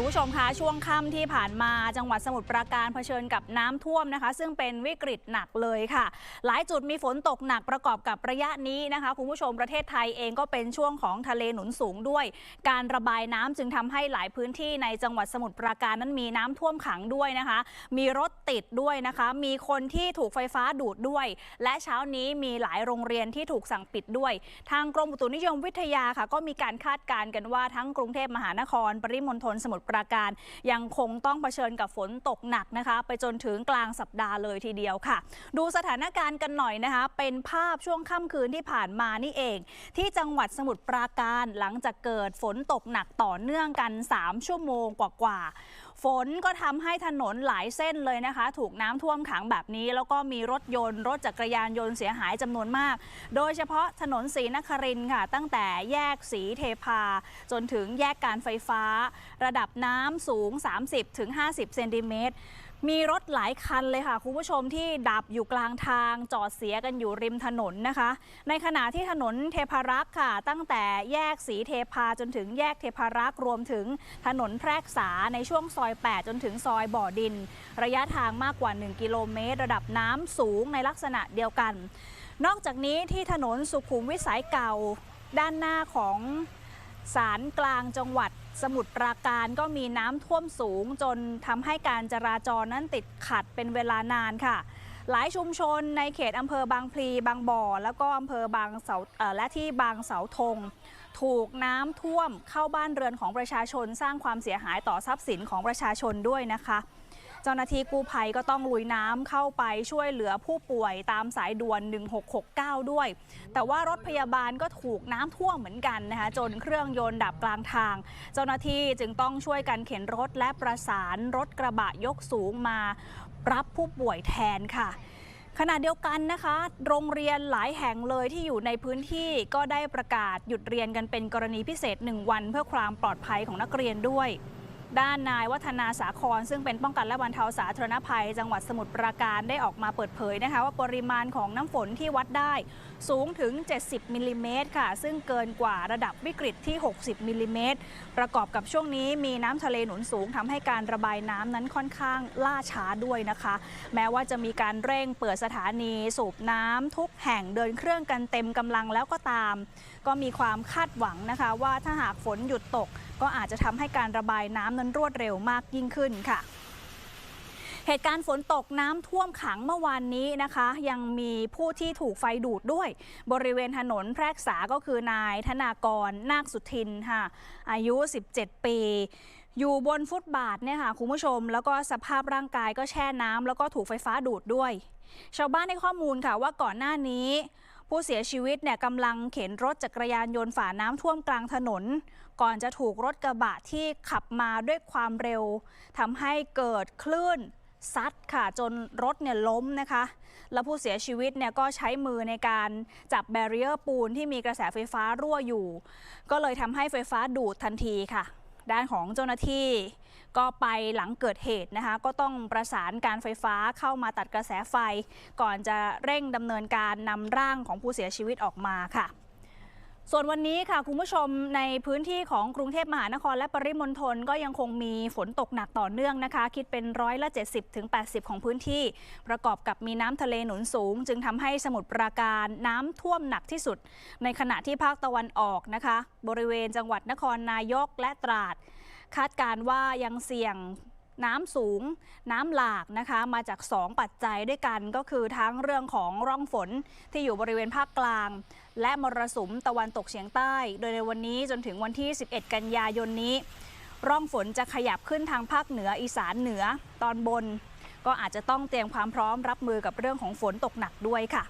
คุณผู้ชมคะช่วงค่ำที่ผ่านมาจังหวัดสมุทรปราการเผชิญกับน้ำท่วมนะคะ ซึ่งเป็นวิกฤตหนักเลยค่ะ หลายจุดมีฝนตกหนักประกอบกับระยะนี้นะคะ คุณผู้ชมประเทศไทยเองก็เป็นช่วงของทะเลหนุนสูงด้วย การระบายน้ำจึงทำให้หลายพื้นที่ในจังหวัดสมุทรปราการนั้นมีน้ำท่วมขังด้วยนะคะ มีรถติดด้วยนะคะ มีคนที่ถูกไฟฟ้าดูดด้วย และเช้านี้มีหลายโรงเรียนที่ถูกสั่งปิดด้วย ทางกรมอุตุนิยมวิทยาค่ะ ก็มีการคาดการณ์กันว่าทั้งกรุงเทพมหานคร ปริมณฑลสมุทรปราการ ยังคงต้องเผชิญกับฝนตกหนักนะคะ ไปจนถึงกลางสัปดาห์เลยทีเดียวค่ะ ดูสถานการณ์กันหน่อยนะคะ เป็นภาพช่วงค่ำคืนที่ผ่านมานี่เอง ที่จังหวัดสมุทรปราการหลังจากเกิดฝนตกหนักต่อเนื่องกัน 3 ชั่วโมงกว่าๆ ฝนก็ทำให้ถนนหลายเส้นเลยนะคะ ถูกน้ำท่วมขังแบบนี้ แล้วก็มีรถยนต์ รถจักรยานยนต์เสียหายจำนวนมาก โดยเฉพาะถนนศรีนครินค่ะ ตั้งแต่แยกสีเทพา จนถึงแยกการไฟฟ้า ระดับน้ำสูง 30-50 เซนติเมตร มีรถหลายคันเลยค่ะคุณผู้ชมที่ดับอยู่กลางทางจอดเสียกันอยู่ริมถนนนะคะ ในขณะที่ถนนเทพารักษ์ค่ะ ตั้งแต่แยกสีเทพาจนถึงแยกเทพารักษ์รวมถึงถนนแพรกษาในช่วงซอย 8 จนถึงซอยบ่อดิน ระยะทางมากกว่า 1 กิโลเมตร ระดับน้ำสูงในลักษณะเดียวกัน นอกจากนี้ที่ถนนสุขุมวิสายเก่าด้านหน้าของศาลกลางจังหวัด สมุทรปราการก็มีน้ำท่วมสูง จนทำให้การจราจรนั้นติดขัดเป็นเวลานานค่ะ หลายชุมชนในเขตอำเภอบางพลีบางบ่อ แล้วก็อำเภอบางเสาและที่บางเสาธงถูกน้ำท่วมเข้าบ้านเรือนของประชาชน สร้างความเสียหายต่อทรัพย์สินของประชาชนด้วยนะคะ เจ้าหน้าที่กู้ภัยก็ต้องลุยน้ำเข้าไปช่วยเหลือผู้ป่วยตามสายด่วน 1669 ด้วย แต่ว่ารถพยาบาลก็ถูกน้ำท่วมเหมือนกันนะคะจนเครื่องยนต์ดับกลางทาง เจ้าหน้าที่จึงต้องช่วยกันเข็นรถและประสานรถกระบะยกสูงมารับผู้ป่วยแทนค่ะขณะเดียวกันนะคะ โรงเรียนหลายแห่งเลยที่อยู่ในพื้นที่ก็ได้ประกาศหยุดเรียนกันเป็นกรณีพิเศษ 1 วันเพื่อความปลอดภัยของนักเรียนด้วย ด้านนายวัฒนาสาคร ซึ่งเป็นป้องกันและบรรเทาสาธารณภัย จังหวัดสมุทรปราการได้ออกมาเปิดเผยนะคะ ว่าปริมาณของน้ำฝนที่วัดได้สูงถึง 70มิลลิเมตรค่ะ ซึ่งเกินกว่าระดับวิกฤตที่ 60มิลลิเมตรประกอบกับช่วงนี้มีน้ำทะเลหนุนสูงทำให้การระบายน้ำนั้นค่อนข้างล่าช้าด้วยนะคะ แม้ว่าจะมีการเร่งเปิดสถานีสูบน้ำทุกแห่งเดินเครื่องกันเต็มกำลังแล้วก็ตาม ก็มีความคาดหวังนะคะ ว่าถ้าหากฝนหยุดตก ก็อาจจะทำให้การระบายน้ำนั้นรวดเร็วมากยิ่งขึ้นค่ะเหตุการณ์ฝนตกน้ำท่วมขังเมื่อวานนี้นะคะ ยังมีผู้ที่ถูกไฟดูดด้วย บริเวณถนนแพรกษาก็คือนายธนากร นาคสุทินค่ะ อายุ 17 ปี อยู่บนฟุตบาทเนี่ยค่ะคุณผู้ชม แล้วก็สภาพร่างกายก็แช่น้ำแล้วก็ถูกไฟฟ้าดูดด้วย ชาวบ้านให้ข้อมูลค่ะว่าก่อนหน้านี้ ผู้เสียชีวิตเนี่ยกำลังเข็นรถจักรยานยนต์ฝ่าน้ำท่วมกลางถนน ก่อนจะถูกรถกระบะที่ขับมาด้วยความเร็วทำให้เกิดคลื่นซัดค่ะจนรถเนี่ยล้มนะคะ แล้วผู้เสียชีวิตเนี่ยก็ใช้มือในการจับแบเรียร์ปูนที่มีกระแสไฟฟ้ารั่วอยู่ ก็เลยทำให้ไฟฟ้าดูดทันทีค่ะ ด้านของเจ้าหน้าที่ก็ไปหลังเกิดเหตุนะคะ ก็ต้องประสานการไฟฟ้าเข้ามาตัดกระแสไฟ ก่อนจะเร่งดำเนินการนำร่างของผู้เสียชีวิตออกมาค่ะ ส่วนวันนี้ค่ะคุณผู้ชมในพื้นที่ของกรุงเทพมหานครและปริมณฑลก็ยังคงมีฝนตกหนักต่อเนื่องนะคะ คิดเป็นร้อยละ 70ถึง80ของพื้นที่ ประกอบกับมีน้ำทะเลหนุนสูง จึงทำให้สมุทรปราการน้ำท่วมหนักที่สุด ในขณะที่ภาคตะวันออกนะคะ บริเวณจังหวัดนครนายกและตราด คาดการว่ายังเสี่ยง น้ำสูงน้ำหลากนะคะมาจาก 2 ปัจจัยด้วยกันก็คือทั้งเรื่องของร่องฝนที่อยู่บริเวณภาคกลาง และมรสุมตะวันตกเฉียงใต้ โดยในวันนี้จนถึงวันที่ 11 กันยายนนี้ ร่องฝนจะขยับขึ้นทางภาคเหนืออีสานเหนือตอนบน ก็อาจจะต้องเตรียมความพร้อมรับมือกับเรื่องของฝนตกหนักด้วยค่ะ